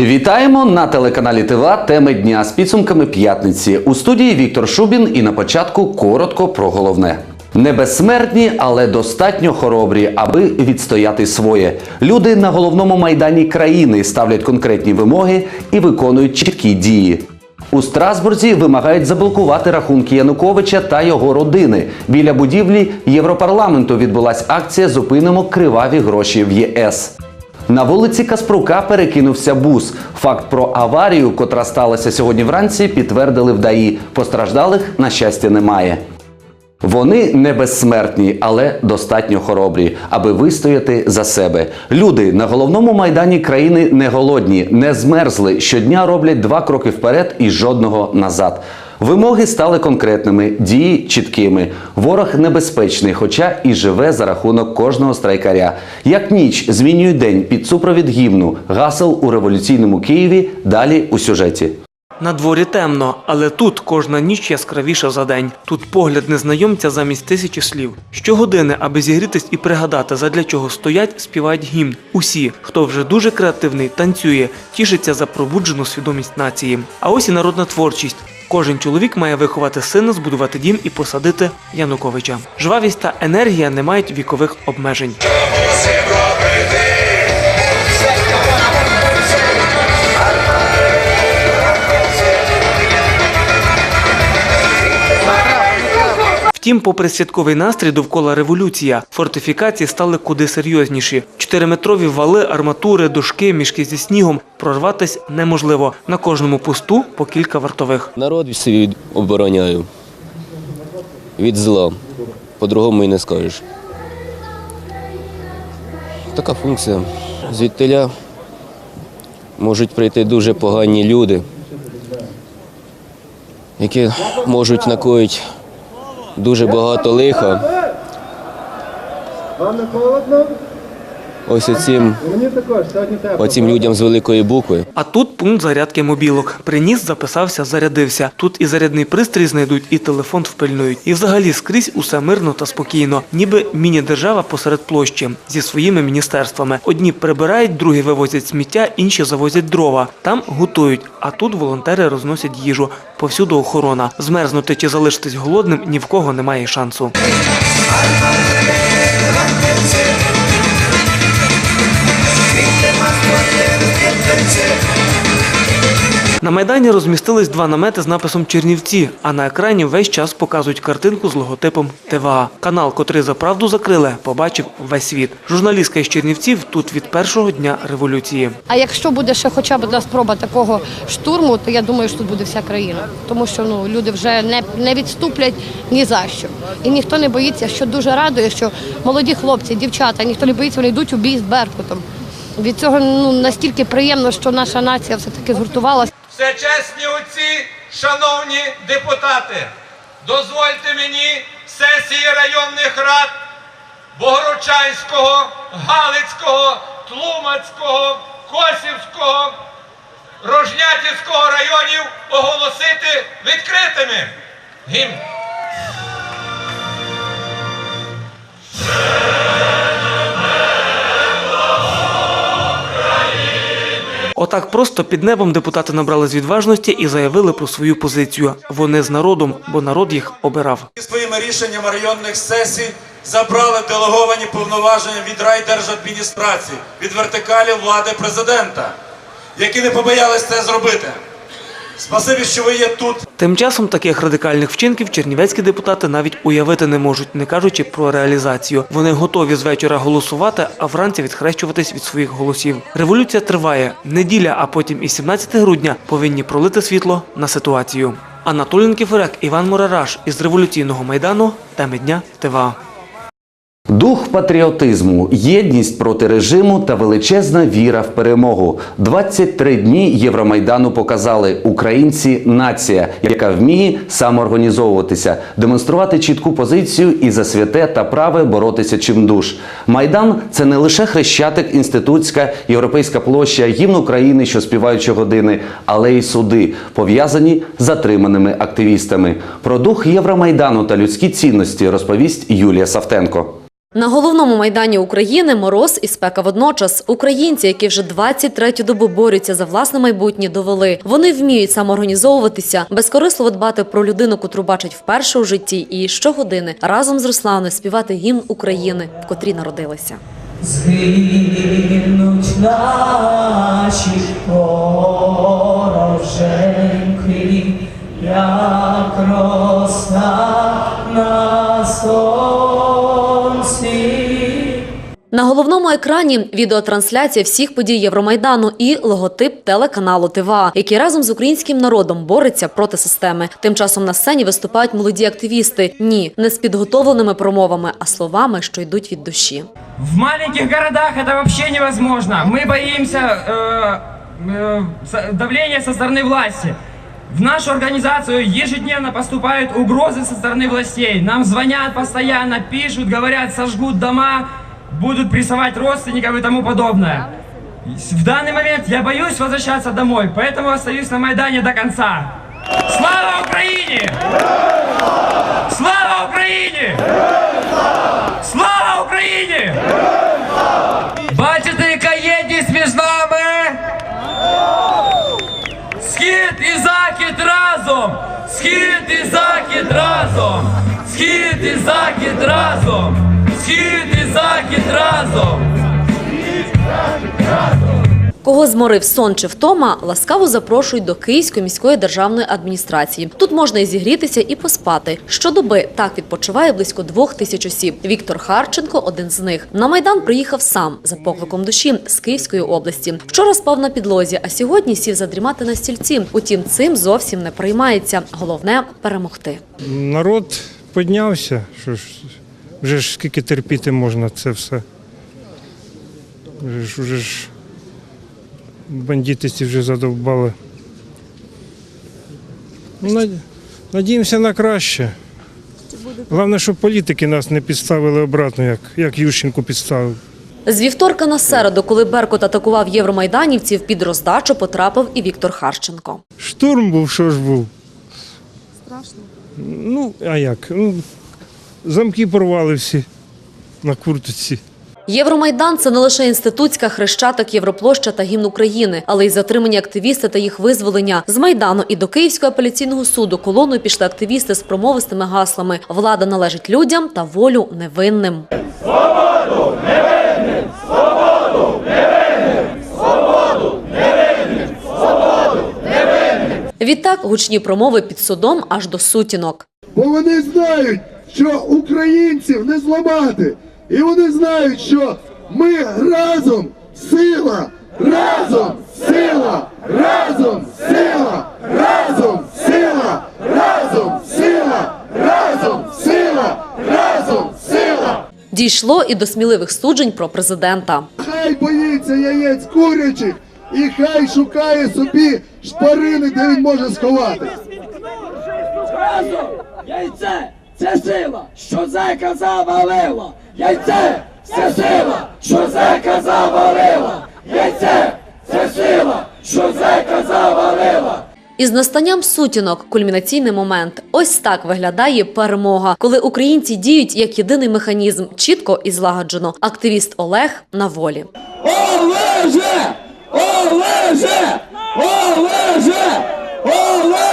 Вітаємо на телеканалі ТВА теми дня з підсумками п'ятниці. У студії Віктор Шубін і на початку коротко про головне. Не безсмертні, але достатньо хоробрі, аби відстояти своє. Люди на головному майдані країни ставлять конкретні вимоги і виконують чіткі дії. У Страсбурзі вимагають заблокувати рахунки Януковича та його родини. Біля будівлі Європарламенту відбулась акція Зупинимо криваві гроші в ЄС. На вулиці Каспрука перекинувся бус. Факт про аварію, котра сталася сьогодні вранці, підтвердили в ДАІ. Постраждалих, на щастя, немає. Вони не безсмертні, але достатньо хоробрі, аби вистояти за себе. Люди на головному майдані країни не голодні, не змерзли. Щодня роблять два кроки вперед і жодного назад. Вимоги стали конкретними, дії чіткими. Ворог небезпечний, хоча і живе за рахунок кожного страйкаря. Як ніч змінює день під супровід гімну, гасел у революційному Києві. Далі у сюжеті. На дворі темно, але тут кожна ніч яскравіша за день. Тут погляд незнайомця замість тисячі слів. Щогодини, аби зігрітись і пригадати, задля чого стоять, співають гімн. Усі, хто вже дуже креативний, танцює, тішиться за пробуджену свідомість нації. А ось і народна творчість. Кожен чоловік має виховати сина, збудувати дім і посадити Януковича. Жвавість та енергія не мають вікових обмежень. Втім, попри святковий настрій довкола революція, фортифікації стали куди серйозніші. Чотириметрові вали, арматури, дошки, мішки зі снігом прорватись неможливо. На кожному посту по кілька вартових. Народ свій обороняю від зла. По-другому і не скажеш. Така функція. Звідтиля можуть прийти дуже погані люди, які можуть накоїти дуже багато лиха. Вам не холодно? Ось оцім, оцім людям з великої букви. А тут пункт зарядки мобілок. Приніс, записався, зарядився. Тут і зарядний пристрій знайдуть, і телефон впильнують. І взагалі скрізь усе мирно та спокійно, ніби міні-держава посеред площі зі своїми міністерствами. Одні прибирають, другі вивозять сміття, інші завозять дрова. Там готують, а тут волонтери розносять їжу. Повсюду охорона. Змерзнути чи залишитись голодним ні в кого немає шансу. На майдані розмістились два намети з написом Чернівці, а на екрані весь час показують картинку з логотипом ТВА. Канал, котрий за правду закрили, побачив весь світ. Журналістка із Чернівців тут від першого дня революції. А якщо буде ще хоча б одна спроба такого штурму, то я думаю, що тут буде вся країна. Тому що ну люди вже не, не відступлять ні за що. І ніхто не боїться, що дуже радує, що молоді хлопці, дівчата, ніхто не боїться, вони йдуть у бій з Беркутом. Від цього ну настільки приємно, що наша нація все таки згуртувалася. Всечесні отці, шановні депутати, дозвольте мені сесії районних рад Богорочанського, Галицького, Тлумацького, Косівського, Рожнятівського районів оголосити відкритими. Гімн. Отак просто під небом депутати набрали з відважності і заявили про свою позицію. Вони з народом, бо народ їх обирав. Своїми рішеннями районних сесій забрали делеговані повноваження від райдержадміністрації, від вертикалі влади президента, які не побоялись це зробити. Спасибі, що ви є тут. Тим часом таких радикальних вчинків чернівецькі депутати навіть уявити не можуть, не кажучи про реалізацію. Вони готові з вечора голосувати, а вранці відхрещуватись від своїх голосів. Революція триває. Неділя, а потім і 17 грудня повинні пролити світло на ситуацію. Анатолій Нкіферек, Іван Мурараш із революційного майдану. Теми дня ТВА. Дух патріотизму, єдність проти режиму та величезна віра в перемогу. 23 дні Євромайдану показали українці нація, яка вміє самоорганізовуватися, демонструвати чітку позицію і за святе та праве боротися чимдуж. Майдан це не лише хрещатик, інститутська європейська площа, гімн України, що співають щогодини, але й суди, пов'язані з затриманими активістами. Про дух Євромайдану та людські цінності розповість Юлія Савтенко. На головному майдані України мороз і спека водночас. Українці, які вже 23-ю добу борються за власне майбутнє, довели. Вони вміють самоорганізовуватися, безкорисливо дбати про людину, котру бачать вперше у житті, і щогодини разом з Русланою співати гімн України, в котрій народилися. Згинуть наші вороженьки, як росна на сонці. На головному екрані відеотрансляція всіх подій Євромайдану і логотип телеканалу ТВА, який разом з українським народом бореться проти системи. Тим часом на сцені виступають молоді активісти. Ні, не з підготовленими промовами, а словами, що йдуть від душі. В маленьких городах это вообще невозможно. Мы боимся э, э, со- давления со стороны власти. В нашу организацию ежедневно поступают угрозы со стороны властей. Нам звонят постоянно, пишут, говорят, сожгут дома, будут прессовать родственников и тому подобное. В данный момент я боюсь возвращаться домой, поэтому остаюсь на Майдане до конца. Слава Украине! Слава Украине! Слава Україні! Бачите, яка єдність між нами? Схід і захід разом! Схід і захід разом! Схід і захід разом! Схід і захід разом! Кого зморив сон чи втома, ласкаво запрошують до Київської міської державної адміністрації. Тут можна і зігрітися, і поспати. Щодоби так відпочиває близько двох тисяч осіб. Віктор Харченко один з них. На майдан приїхав сам за покликом душі з Київської області. Вчора спав на підлозі, а сьогодні сів задрімати на стільці. Утім, цим зовсім не приймається. Головне перемогти. Народ піднявся. Що ж, вже ж скільки терпіти можна це все. Вже ж, вже ж бандити ці вже задовбали. Ну, Надіємося на краще. Головне, щоб політики нас не підставили обратно, як, як Ющенко підставив. З вівторка на середу, коли Беркут атакував євромайданівців, під роздачу потрапив і Віктор Харченко. Штурм був, що ж був. Страшно. Ну, а як? Ну, замки порвали всі на куртці. Євромайдан це не лише інститутська хрещатик Європлоща та гімн України, але й затримані активісти та їх визволення. З майдану і до Київського апеляційного суду колоною пішли активісти з промовистими гаслами: влада належить людям та волю невинним. Відтак гучні промови під судом аж до сутінок. Бо вони знають, що українців не зламати. І вони знають, що ми разом сила, разом сила, разом сила, разом сила, разом сила, разом сила, разом сила. Дійшло і до сміливих суджень про президента. Хай боїться яєць курячих і хай шукає собі шпарини, де він може сховатись. Разом! Яйце! Це сила, що зека завалила! Яйце! Це сила, що зека завалила! Яйце! Це сила, що зека завалила! Із настанням сутінок кульмінаційний момент. Ось так виглядає перемога, коли українці діють як єдиний механізм, чітко і злагоджено. Активіст Олег на волі. Олеже! Олеже! Олеже! Олеже!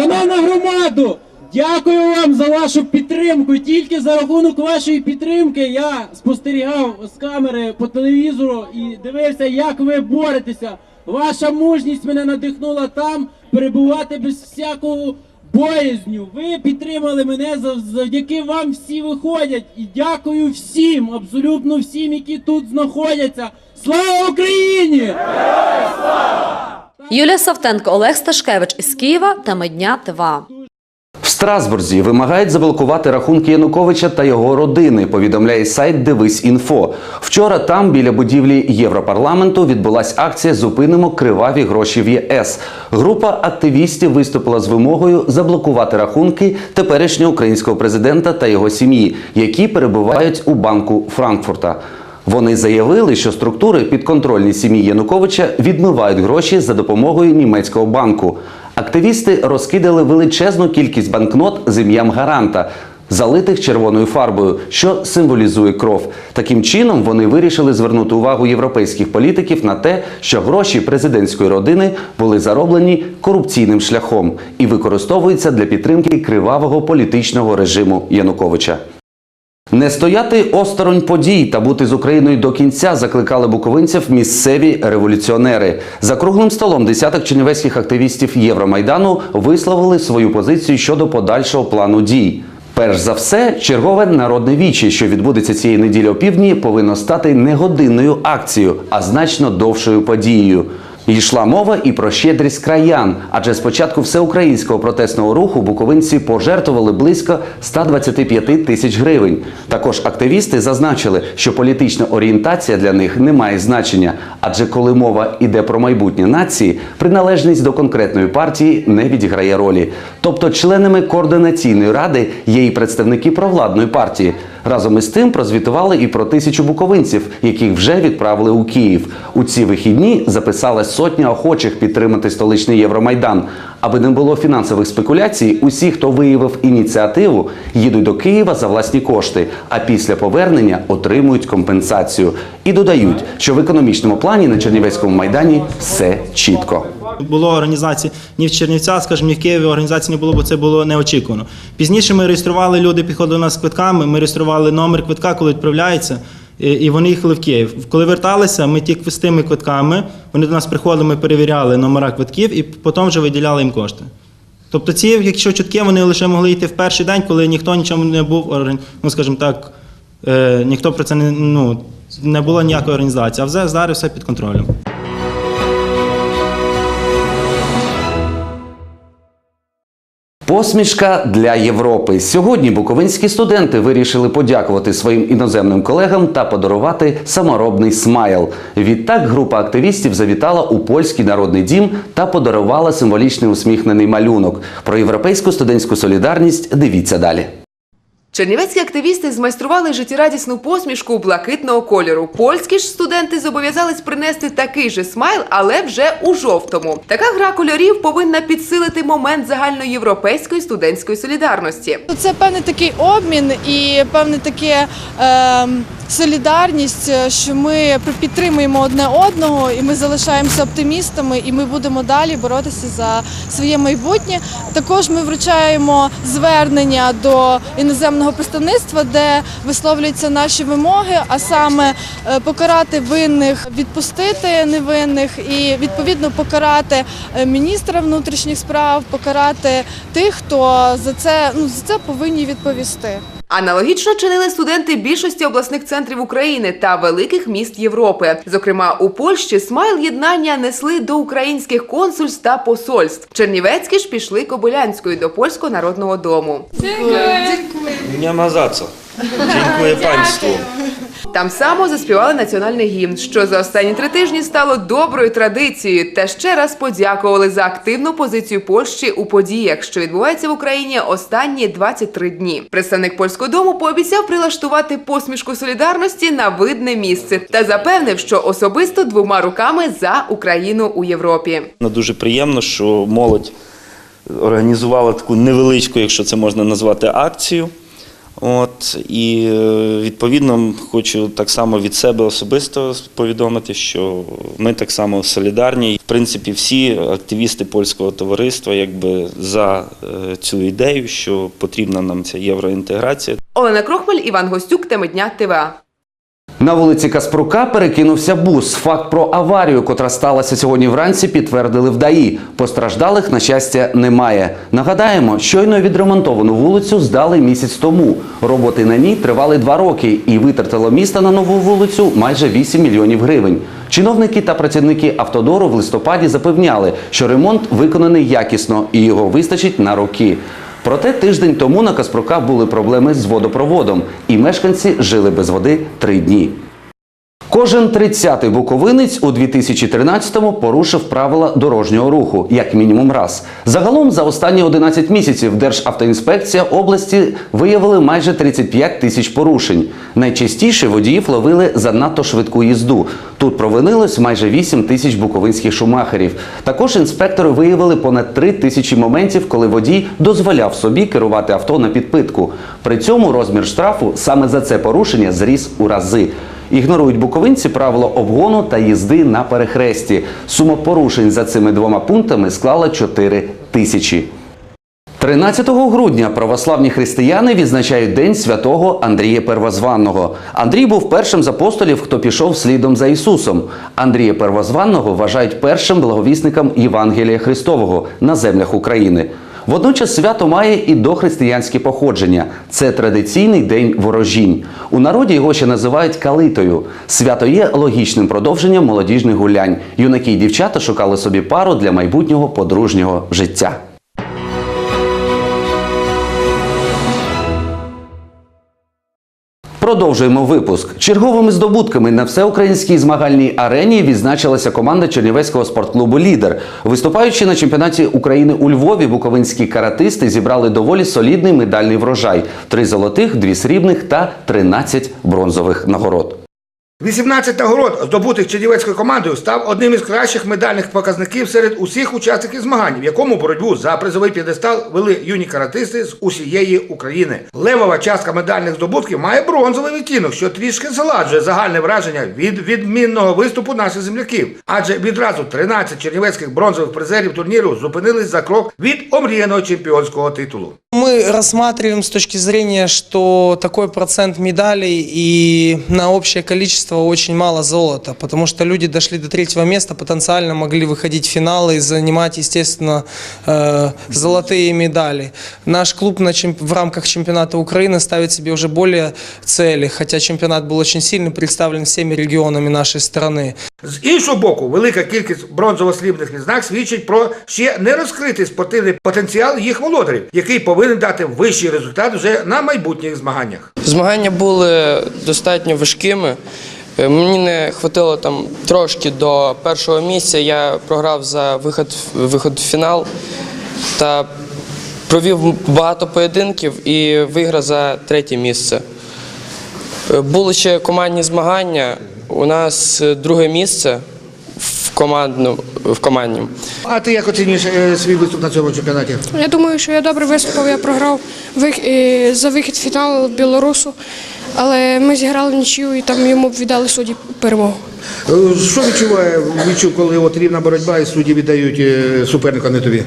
Шановна громаду, дякую вам за вашу підтримку. Тільки за рахунок вашої підтримки я спостерігав з камери по телевізору і дивився, як ви боретеся. Ваша мужність мене надихнула там перебувати без всякого боязню. Ви підтримали мене зав- завдяки вам всі виходять. І дякую всім, абсолютно всім, які тут знаходяться. Слава Україні! Юлія Савтенко, Олег Сташкевич із Києва. Теми дня ТВА. В Страсбурзі вимагають заблокувати рахунки Януковича та його родини. Повідомляє сайт Дивись інфо. Вчора там біля будівлі Європарламенту відбулась акція Зупинимо криваві гроші в ЄС. Група активістів виступила з вимогою заблокувати рахунки теперішнього українського президента та його сім'ї, які перебувають у банку Франкфурта. Вони заявили, що структури підконтрольні сім'ї Януковича відмивають гроші за допомогою німецького банку. Активісти розкидали величезну кількість банкнот з ім'ям гаранта, залитих червоною фарбою, що символізує кров. Таким чином вони вирішили звернути увагу європейських політиків на те, що гроші президентської родини були зароблені корупційним шляхом і використовуються для підтримки кривавого політичного режиму Януковича. Не стояти осторонь подій та бути з Україною до кінця закликали буковинців місцеві революціонери. За круглим столом десяток чернівецьких активістів Євромайдану висловили свою позицію щодо подальшого плану дій. Перш за все, чергове народне віче, що відбудеться цієї неділі опівдні, повинно стати не годинною акцією, а значно довшою подією. Йшла мова і про щедрість краян, адже з початку всеукраїнського протестного руху буковинці пожертвували близько 125 тисяч гривень. Також активісти зазначили, що політична орієнтація для них не має значення, адже коли мова йде про майбутнє нації, приналежність до конкретної партії не відіграє ролі. Тобто членами координаційної ради є і представники провладної партії. Разом із тим прозвітували і про тисячу буковинців, яких вже відправили у Київ. У ці вихідні записалась сотня охочих підтримати столичний Євромайдан. Аби не було фінансових спекуляцій, усі, хто виявив ініціативу, їдуть до Києва за власні кошти, а після повернення отримують компенсацію. І додають, що в економічному плані на Чернівецькому майдані все чітко. Було організації ні в Чернівцях, скажімо, ні в Києві організації не було, бо це було неочікувано. Пізніше ми реєстрували люди, підходили до нас з квитками. Ми реєстрували номер квитка, коли відправляється, і- вони їхали в Київ. Коли верталися, ми ті з тими квитками, вони до нас приходили, ми перевіряли номера квитків і потім вже виділяли їм кошти. Тобто ці, якщо чутки, вони лише могли йти в перший день, коли ніхто нічому не був, ну скажімо так, е, ніхто про це не ну не було ніякої організації. А зараз все під контролем. Посмішка для Європи. Сьогодні буковинські студенти вирішили подякувати своїм іноземним колегам та подарувати саморобний смайл. Відтак група активістів завітала у польський народний дім та подарувала символічний усміхнений малюнок. Про європейську студентську солідарність дивіться далі. Чернівецькі активісти змайстрували життєрадісну посмішку блакитного кольору. Польські ж студенти зобов'язались принести такий же смайл, але вже у жовтому. Така гра кольорів повинна підсилити момент загальноєвропейської студентської солідарності. Це певний такий обмін і певне таке е, солідарність, е, що ми підтримуємо одне одного, і ми залишаємося оптимістами, і ми будемо далі боротися за своє майбутнє. Також ми вручаємо звернення до іноземного представництва, де висловлюються наші вимоги, а саме е, покарати винних, відпустити невинних і відповідно покарати е, міністра внутрішніх справ, покарати тих, хто за це ну за це повинні відповісти. Аналогічно чинили студенти більшості обласних центрів України та великих міст Європи. Зокрема, у Польщі смайл єднання несли до українських консульств та посольств. Чернівецькі ж пішли Кобилянською до польського народного дому. Дякую. Дякую. Дякую. Дякую. Дякую. Дякую. Państwu. Там само заспівали національний гімн, що за останні три тижні стало доброю традицією, та ще раз подякували за активну позицію Польщі у подіях, що відбуваються в Україні останні 23 дні. Представник польського дому пообіцяв прилаштувати посмішку солідарності на видне місце та запевнив, що особисто двома руками за Україну у Європі. Ну, Дуже приємно, що молодь організувала таку невеличку, якщо це можна назвати, акцію. От, і е, відповідно хочу так само від себе особисто повідомити, що ми так само солідарні. В принципі, всі активісти польського товариства якби за е, цю ідею, що потрібна нам ця євроінтеграція. Олена Крохмаль, Іван Гостюк, теми дня ТВА. На вулиці Каспрука перекинувся бус. Факт про аварію, котра сталася сьогодні вранці, підтвердили в ДАІ. Постраждалих, на щастя, немає. Нагадаємо, щойно відремонтовану вулицю здали місяць тому. Роботи на ній тривали два роки і витратило місто на нову вулицю майже 8 мільйонів гривень. Чиновники та працівники автодору в листопаді запевняли, що ремонт виконаний якісно і його вистачить на роки. Проте тиждень тому на Каспрука були проблеми з водопроводом, і мешканці жили без води три дні. Кожен 30-й буковинець у 2013-му порушив правила дорожнього руху, як мінімум раз. Загалом за останні 11 місяців Державтоінспекція області виявили майже 35 тисяч порушень. Найчастіше водіїв ловили за надто швидку їзду. Тут провинилось майже 8 тисяч буковинських шумахерів. Також інспектори виявили понад 3 тисячі моментів, коли водій дозволяв собі керувати авто на підпитку. При цьому розмір штрафу саме за це порушення зріс у рази. Ігнорують буковинці правила обгону та їзди на перехресті. Сума порушень за цими двома пунктами склала 4 тисячі. 13 грудня православні християни відзначають День святого Андрія Первозванного. Андрій був першим з апостолів, хто пішов слідом за Ісусом. Андрія Первозванного вважають першим благовісником Євангелія Христового на землях України. Водночас свято має і дохристиянське походження. Це традиційний день ворожінь. У народі його ще називають калитою. Свято є логічним продовженням молодіжних гулянь. Юнаки й дівчата шукали собі пару для майбутнього подружнього життя. Продовжуємо випуск. Черговими здобутками на всеукраїнській змагальній арені відзначилася команда Чернівецького спортклубу Лідер. Виступаючи на чемпіонаті України у Львові, буковинські каратисти зібрали доволі солідний медальний врожай: три золотих, дві срібних та 13 бронзових нагород. 18 нагород, здобутих чернівецькою командою, став одним із кращих медальних показників серед усіх учасників змагань, в якому боротьбу за призовий п'єдестал вели юні каратисти з усієї України. Левова частка медальних здобутків має бронзовий відтінок, що трішки заладжує загальне враження від відмінного виступу наших земляків. Адже відразу 13 чернівецьких бронзових призерів турніру зупинились за крок від омріяного чемпіонського титулу. Мы рассматриваем с точки зрения, что такой процент медалей и на общее количество очень мало золота, потому что люди дошли до третьего места, потенциально могли выходить в финалы и занимать, естественно, э, золотые медали. Наш клуб на чемп- в рамках чемпионата Украины ставит себе уже более цели, хотя чемпионат был очень сильный, представлен всеми регионами нашей страны. З іншого боку, велика кількість бронзово-срібних відзнак свідчить про ще не розкритий спортивний потенціал їх володарів, який повинен дати вищий результат вже на майбутніх змаганнях. Змагання були достатньо важкими. Е, Мені не хватило там трошки до першого місця. Я програв за виход, виход в фінал та провів багато поєдинків і виграв за третє місце. Е, Були ще командні змагання. У нас е, друге місце в командну в командному. А ти як оцінюєш свій виступ на цьому чемпіонаті? Я думаю, що я добре виступив. Я програв за вихід в фінал білорусу, але ми зіграли нічию і там йому віддали судді перемогу. Е, Що відчуває відчув, коли от рівна боротьба і судді віддають е, суперника не тобі?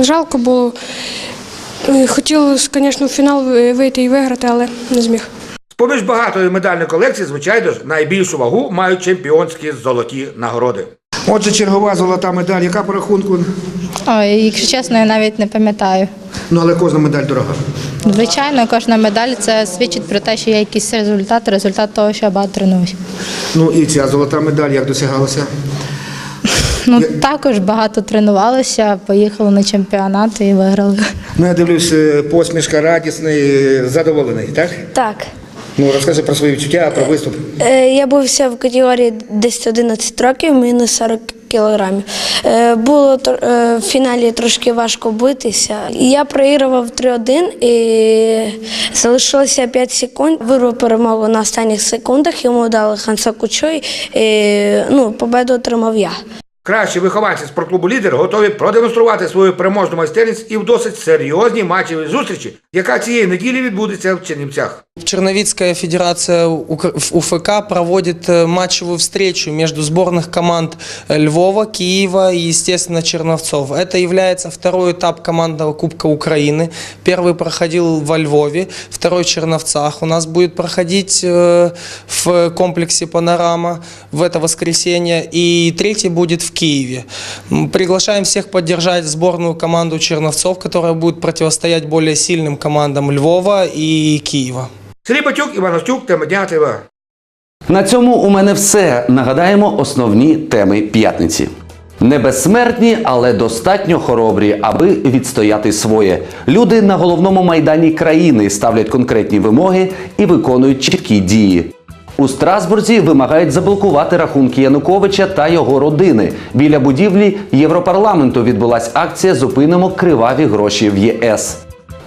Жалко було. Е, Хотілося, звісно, в фінал вийти і виграти, але не зміг. З-поміж багатої медальної колекції, звичайно ж, найбільшу вагу мають чемпіонські золоті нагороди. Отже, чергова золота медаль, яка по рахунку? Ой, якщо чесно, я навіть не пам'ятаю. Ну але кожна медаль дорога. Звичайно, кожна медаль це свідчить про те, що є якийсь результат, результат того, що я багато тренуюся. Ну і ця золота медаль як досягалася? Ну також багато тренувалися, поїхали на чемпіонат і виграли. Ну я дивлюсь, е, посмішка радісний, задоволений, так? Так. Ну розкажи про свої відчуття, про виступ. Е, Я бувся в категорії 10-11 років, мінус 40 кілограмів. Е, Було е, в фіналі трошки важко битися. Я проігрував 3-1 і залишилося 5 секунд. Вирвав перемогу на останніх секундах. Йому дали Ханса Кучой. І, ну, победу отримав я. Кращі вихованці спортклубу лідер готові продемонструвати свою переможну майстерність і в досить серйозній матчевій зустрічі, яка цієї неділі відбудеться в Чернівцях. Черновицкая федерация УФК проводит э, матчевую встречу между сборных команд э, Львова, Киева и, естественно, Черновцов. Это является второй этап командного Кубка Украины. Первый проходил во Львове, второй в Черновцах. У нас будет проходить э, в комплексе «Панорама» в это воскресенье. И третий будет в Киеве. Приглашаем всех поддержать сборную команду Черновцов, которая будет противостоять более сильным командам Львова и Киева. Сергій Батюк, Іван Остюк, тема дня ТВ. На цьому у мене все. Нагадаємо основні теми п'ятниці. Не безсмертні, але достатньо хоробрі, аби відстояти своє. Люди на головному майдані країни ставлять конкретні вимоги і виконують чіткі дії. У Страсбурзі вимагають заблокувати рахунки Януковича та його родини. Біля будівлі Європарламенту відбулась акція Зупинимо криваві гроші в ЄС.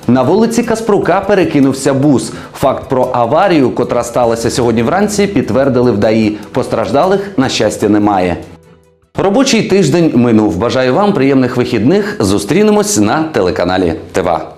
На вулиці Каспрука перекинувся бус. Факт про аварію, котра сталася сьогодні вранці, підтвердили в ДАІ. Постраждалих, на щастя, немає. Робочий тиждень минув. Бажаю вам приємних вихідних. Зустрінемось на телеканалі ТВА.